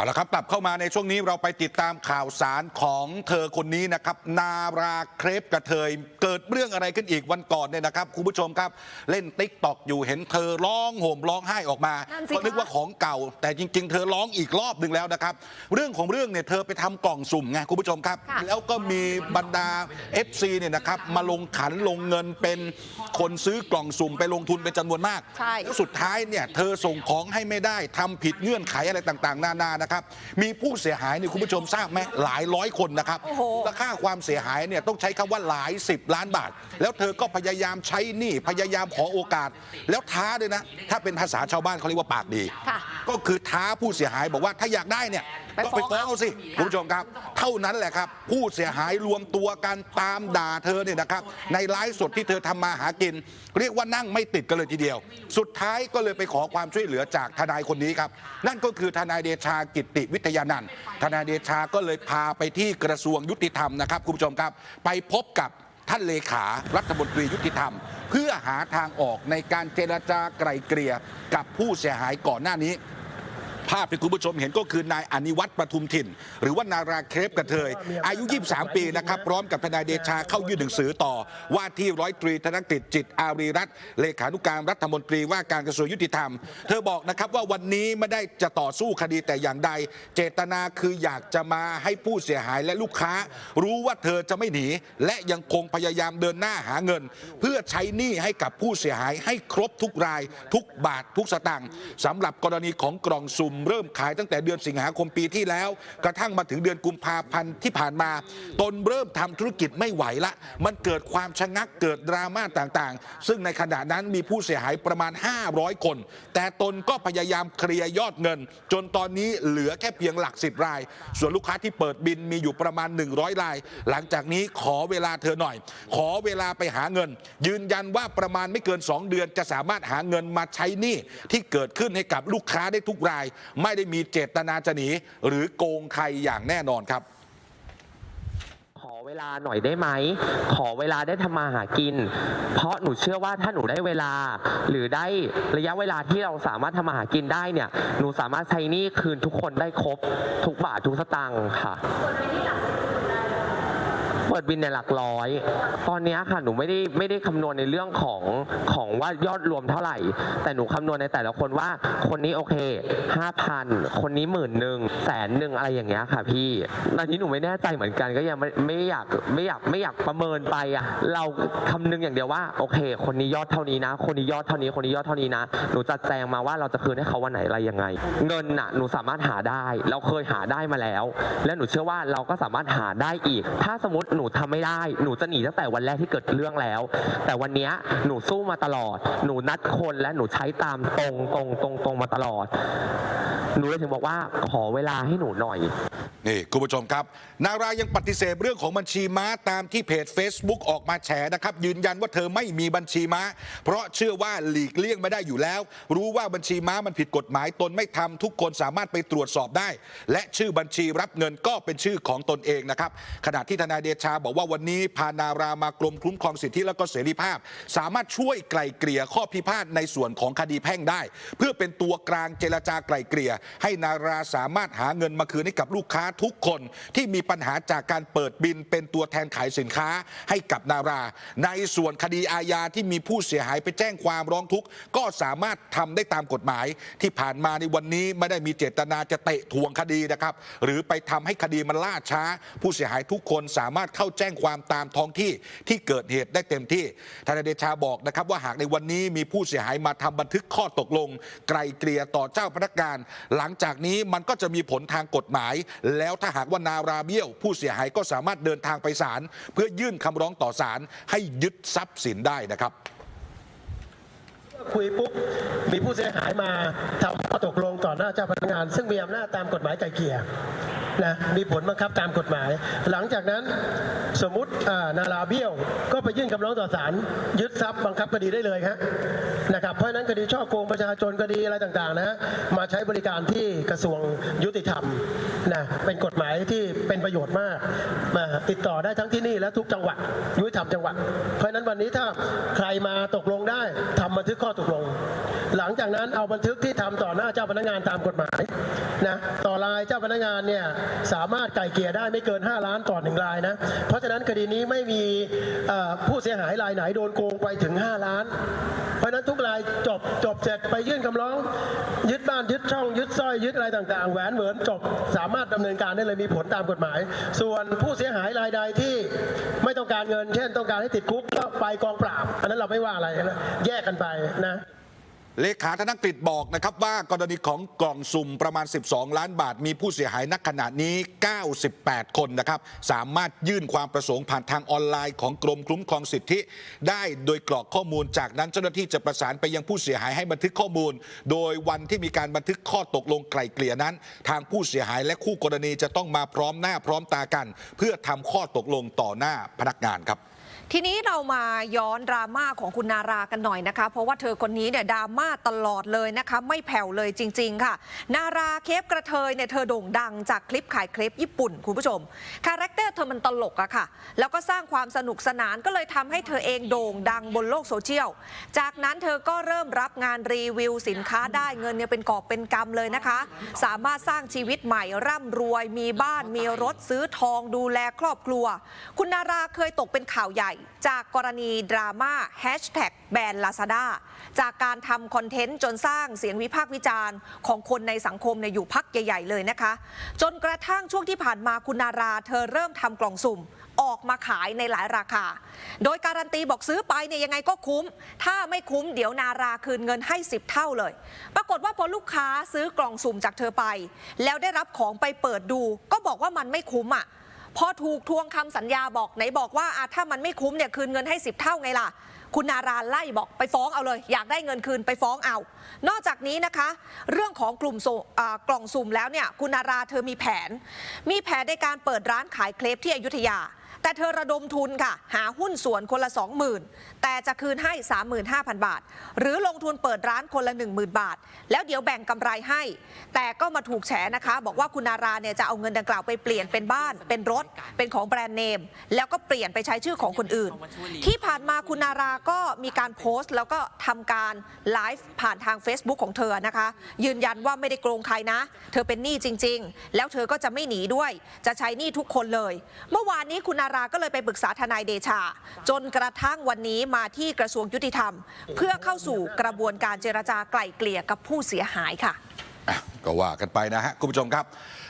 เอาละครับกลับเข้ามาในช่วงนี้เราไปติดตามข่าวสารของเธอคนนี้นะครับ นาราเครปกระเทย เกิดเรื่องอะไรขึ้นอีกวันก่อนเนี่ยนะครับคุณผู้ชมครับ เล่นติ๊กตอกอยู่เห็นเธอร้องห่มร้องไห้ออกมานั่นสิก็นึกว่าของเก่า แต่จริง ๆ เธอร้องอีกรอบหนึ่งแล้วนะครับ เรื่องของเรื่องเนี่ยเธอไปทำกล่องสุ่มไงคุณผู้ชมครับค่ะแล้วก็มีบรรดา FC เนี่ยนะครับมาลงขันลงเงินเป็นคนซื้อกล่องสุ่มไปลงทุนเป็นจำนวนมากใช่ แล้วสุดท้ายเนี่ยเธอส่งของให้ไม่ได้ทำผิดเงื่อนไขอะไรต่างๆ นานานะครับมีผู้เสียหายเนี่ยคุณผู้ชมทราบไหมหลายร้อยคนนะครับ โอ้โห มูลค่าความเสียหายเนี่ยต้องใช้คำว่าหลายสิบล้านบาท แล้วเธอก็พยายามใช้หนี้พยายามขอโอกาส แล้วท้าด้วยนะ ถ้าเป็นภาษาชาวบ้านเขาเรียกว่าปากดี ค่ะก็คือท้าผู้เสียหายบอกว่าถ้าอยากได้เนี่ยไปก็ฟ้ไปองฟ้องเอาสิคุณผู้ชมครับ เท่านั้นแหละครับ ผู้เสียหายรวมตัวกันตามด่าเธอเนี่ยนะครับ ในไลฟ์สดที่เธอทำมาหากิน เรียกว่านั่งไม่ติดกันเลยทีเดียว สุดท้ายก็เลยไปขอความช่วยเหลือจากทนายคนนี้ครับ นั่นก็คือทนายเดชากิติวิทยานันท์ทนายเดชาก็เลยพาไปที่กระทรวงยุติธรรมนะครับคุณผู้ชมครับ ไปพบกับท่านเลขารัฐมนตรียุติธรรม เพื่อหาทางออกในการเจรจาไกล่เกลี่ยกับผู้เสียหายก่อนหน้านี้ ภาพที่คุณผู้ชมเห็นก็คือนายอนิวัตรประทุมถิ่น หรือว่านาราเครปกระเทย อายุ 23 ปีนะครับพร้อมกับทนายเดชาเข้ายื่นหนังสือต่อ ว่าที่ร้อยตรีธนกฤษจิตอารีรัตน์เลขานุการรัฐมนตรีว่าการกระทรวงยุติธรรม เธอบอกนะครับว่าวันนี้ไม่ได้จะต่อสู้คดีแต่อย่างใด เจตนาคืออยากจะมาให้ผู้เสียหายและลูกค้า รู้ว่าเธอจะไม่หนี และยังคงพยายามเดินหน้าหาเงิน เพื่อใช้หนี้ให้กับผู้เสียหายให้ครบทุกราย ทุกบาททุกสตางค์สำหรับกรณีของกล่องสุ่มเริ่มขายตั้งแต่เดือนสิงหาคมปีที่แล้ว กระทั่งมาถึงเดือนกุมภาพันธ์ที่ผ่านมา ตนเริ่มทำธุรกิจไม่ไหวละ มันเกิดความชะงักเกิดดราม่าต่างๆ ซึ่งในขณะนั้นมีผู้เสียหายประมาณ 500 คน แต่ตนก็พยายามเคลียร์ยอดเงิน จนตอนนี้เหลือแค่เพียงหลักสิบราย ส่วนลูกค้าที่เปิดบินมีอยู่ประมาณ 100ราย หลังจากนี้ขอเวลาเธอหน่อย ขอเวลาไปหาเงิน ยืนยันว่าประมาณไม่เกิน 2 เดือนจะสามารถหาเงินมาใช้หนี้ที่เกิดขึ้นให้กับลูกค้าได้ทุกรายไม่ได้มีเจตนาจะหนีหรือโกงใครอย่างแน่นอนครับขอเวลาหน่อยได้ไหม ขอเวลาได้ทำมาหากิน เพราะหนูเชื่อว่าถ้าหนูได้เวลา หรือได้ระยะเวลาที่เราสามารถทำมาหากินได้เนี่ย หนูสามารถใช้หนี้คืนทุกคนได้ครบ ทุกบาททุกสตางค์ค่ะ เปิดบินในหลักร้อย ตอนเนี้ยค่ะหนูไม่ได้ไม่ได้คำนวณในเรื่องของของว่ายอดรวมเท่าไหร่ แต่หนูคำนวณในแต่ละคนว่าคนนี้โอเคห้าพันคนนี้หมื่นหนึ่งแสนหนึ่งอะไรอย่างเงี้ยค่ะพี่ตอนนี้หนูไม่แน่ใจเหมือนกันก็ยังไม่ไม่อยากไม่อยากไม่อยากประเมินไปอะเราคำนึงอย่างเดียวว่าโอเค คนนี้ยอดเท่านี้นะ คนนี้ยอดเท่านี้คนนี้ยอดเท่านี้นะหนูจัดแจงมาว่าเราจะคืนให้เขาวันไหนอะไรยังไง เงินน่ะหนูสามารถหาได้ เราเคยหาได้มาแล้ว และหนูเชื่อว่าเราก็สามารถหาได้อีก ถ้าสมมติหนูนูทำไม่ได้ หนูจะหนีตั้งแต่วันแรกที่เกิดเรื่องแล้ว แต่วันนี้หนูสู้มาตลอด หนูนัดคนและหนูใช้ตามตรงตรงตรงตรงมาตลอด หนูเลยถึงบอกว่าขอเวลาให้หนูหน่อย นี่คุณผู้ชมครับ นารายังปฏิเสธเรื่องของบัญชีม้าตามที่เพจ Facebook ออกมาแฉนะครับ ยืนยันว่าเธอไม่มีบัญชีม้า เพราะเชื่อว่าหลีกเลี่ยงไม่ได้อยู่แล้ว รู้ว่าบัญชีม้ามันผิดกฎหมายตนไม่ทำทุกคนสามารถไปตรวจสอบได้ และชื่อบัญชีรับเงินก็เป็นชื่อของตนเองนะครับขณะที่ทนายเดชาบอกว่าวันนี้พานารา มากรมคุ้มครองสิทธิและก็เสรีภาพ สามารถช่วยไกล่เกลี่ยข้อพิพาทในส่วนของคดีแพ่งได้ เพื่อเป็นตัวกลางเจรจาไกล่เกลี่ยให้นาราสามารถหาเงินมาคืนให้กับลูกค้าทุกคนที่มีปัญหาจากการเปิดบินเป็นตัวแทนขายสินค้าให้กับนารา ในส่วนคดีอาญาที่มีผู้เสียหายไปแจ้งความร้องทุกข์ก็สามารถทำได้ตามกฎหมาย ที่ผ่านมาในวันนี้ไม่ได้มีเจตนาจะเตะทวงคดีนะครับ หรือไปทำให้คดีมันล่าช้า ผู้เสียหายทุกคนสามารถเข้าแจ้งความตามท้องที่ที่เกิดเหตุได้เต็มที่ทนายเดชาบอกนะครับว่าหากในวันนี้มีผู้เสียหายมาทำบันทึกข้อตกลง ไกลเกลี่ยต่อเจ้าพนักงานหลังจากนี้มันก็จะมีผลทางกฎหมาย แล้วถ้าหากว่านาราเบี้ยว ผู้เสียหายก็สามารถเดินทางไปศาลเพื่อยื่นคำร้องต่อศาลให้ยึดทรัพย์สินได้นะครับคุยปุ๊บมีผู้เสียหายมาทำข้อตกลงต่อหน้าเจ้าพนักงาน ซึ่งมีอำนาจตามกฎหมายไก่เกี่ย นะมีผลบังคับตามกฎหมาย หลังจากนั้นสมมตินาราเบี้ยว ก็ไปยื่นคำร้องต่อศาลยึดทรัพย์บังคับคดีได้เลยครับนะครับเพราะฉะนั้นคดีช่อโกงประชาชนคดีอะไรต่างๆนะมาใช้บริการที่กระทรวงยุติธรรมนะเป็นกฎหมายที่เป็นประโยชน์มากมาติดต่อได้ทั้งที่นี่และทุกจังหวัดยุติธรรมจังหวัด เพราะนั้นวันนี้ถ้าใครมาตกลงได้ทำบันทึกข้อตกลง หลังจากนั้นเอาบันทึกที่ทำต่อหน้าเจ้าพนักงานตามกฎหมายนะต่อรายเจ้าพนักงานเนี่ยสามารถไก่เกี่ยได้ไม่เกิน 5 ล้านต่อหนึ่งรายนะ เพราะฉะนั้นคดีนี้ไม่มีผู้เสียหายรายไหนโดนโกงไปถึง 5 ล้าน เพราะฉะนั้นทุกรายจบจบเสร็จไปยื่นคำร้อง ยึดบ้านยึดช่อง ยึดสร้อยยึดอะไรต่างๆแหวนเหมือนจบสามารถดำเนินการได้เลยมีผลตามกฎหมาย ส่วนผู้เสียหายรายใดที่ไม่ต้องการเงิน เช่นต้องการให้ติดคุกก็ไปกองปราบ อันนั้นเราไม่ว่าอะไรนะแยกกันไปนะ เลขาธนกฤษบอกนะครับว่ากรณีของกล่องสุ่มประมาณ 12 ล้านบาท มีผู้เสียหายนักขณะนี้ 98 คนนะครับสามารถยื่นความประสงค์ผ่านทางออนไลน์ของกรมคุ้มครองสิทธิ ได้โดยกรอกข้อมูลจากนั้นเจ้าหน้าที่จะประสานไปยังผู้เสียหายให้บันทึกข้อมูล โดยวันที่มีการบันทึกข้อตกลงไกล่เกลี่ยนั้น ทางผู้เสียหายและคู่กรณีจะต้องมาพร้อมหน้าพร้อมตากัน เพื่อทำข้อตกลงต่อหน้าพนักงานครับ ทีนี้เรามาย้อนดราม่าของคุณนารากันหน่อยนะคะ เพราะว่าเธอคนนี้เนี่ยดราม่าตลอดเลยนะคะ ไม่แผ่วเลยจริง ๆ ค่ะ นาราเคปกระเทยเนี่ยเธอโด่งดังจากคลิปขายเครปญี่ปุ่นคุณผู้ชมคาแรคเตอร์เธอมันตลกอะค่ะ แล้วก็สร้างความสนุกสนานก็เลยทำให้เธอเองโด่งดังบนโลกโซเชียล จากนั้นเธอก็เริ่มรับงานรีวิวสินค้าได้เงินเนี่ยเป็นกอบเป็นกำเลยนะคะ สามารถสร้างชีวิตใหม่ร่ำรวยมีบ้านมีรถซื้อทองดูแลครอบครัว คุณนาราเคยตกเป็นข่าวใหญ่จากกรณีดราม่าแฮชแท็กแบนลาซาด้าจากการทำคอนเทนต์จนสร้างเสียงวิพากษ์วิจารณ์ ของคนในสังคมเนี่ยอยู่พักใหญ่ ๆ เลยนะคะ จนกระทั่งช่วงที่ผ่านมาคุณนาราเธอเริ่มทำกล่องสุ่มออกมาขายในหลายราคา โดยการันตีบอกซื้อไปเนี่ยยังไงก็คุ้ม ถ้าไม่คุ้มเดี๋ยวนาราคืนเงินให้ 10 เท่าเลย ปรากฏว่าพอลูกค้าซื้อกล่องสุ่มจากเธอไป แล้วได้รับของไปเปิดดู ก็บอกว่ามันไม่คุ้มอะ พอถูกทวงคำสัญญาบอกไหนบอกว่าอะถ้ามันไม่คุ้มเนี่ยคืนเงินให้ 10 เท่าไงล่ะ คุณนาราไล่บอกไปฟ้องเอาเลย อยากได้เงินคืนไปฟ้องเอา นอกจากนี้นะคะ เรื่องของกลุ่มสุ่มอ่ากล่องสุ่มแล้วเนี่ยคุณนาราเธอมีแผน มีแผนในการเปิดร้านขายเคลปที่อยุธยา แต่เธอระดมทุนค่ะ หาหุ้นส่วนคนละ 20,000 แต่จะคืนให้ 35,000 บาท หรือลงทุนเปิดร้านคนละ 10,000 บาท แล้วเดี๋ยวแบ่งกำไรให้ แต่ก็มาถูกแฉนะคะ บอกว่าคุณนาราเนี่ยจะเอาเงินดังกล่าวไปเปลี่ยนเป็นบ้าน เป็นรถ เป็นของแบรนด์เนม แล้วก็เปลี่ยนไปใช้ชื่อของคนอื่น ที่ผ่านมาคุณนาราก็มีการโพสต์ แล้วก็ทำการไลฟ์ผ่านทาง Facebook ของเธอนะคะ ยืนยันว่าไม่ได้โกงใครนะ เธอเป็นหนี้จริง ๆ แล้วเธอก็จะไม่หนีด้วย จะใช้หนี้ทุกคนเลย เมื่อวานนี้คุณนาราก็เลยไปปรึกษาทนายเดชา จนกระทั่งวันนี้มาที่กระทรวงยุติธรรม เพื่อเข้าสู่กระบวนการเจรจาไกล่เกลี่ยกับผู้เสียหายค่ะอะก็ว่ากันไปนะฮะ คุณผู้ชมครับ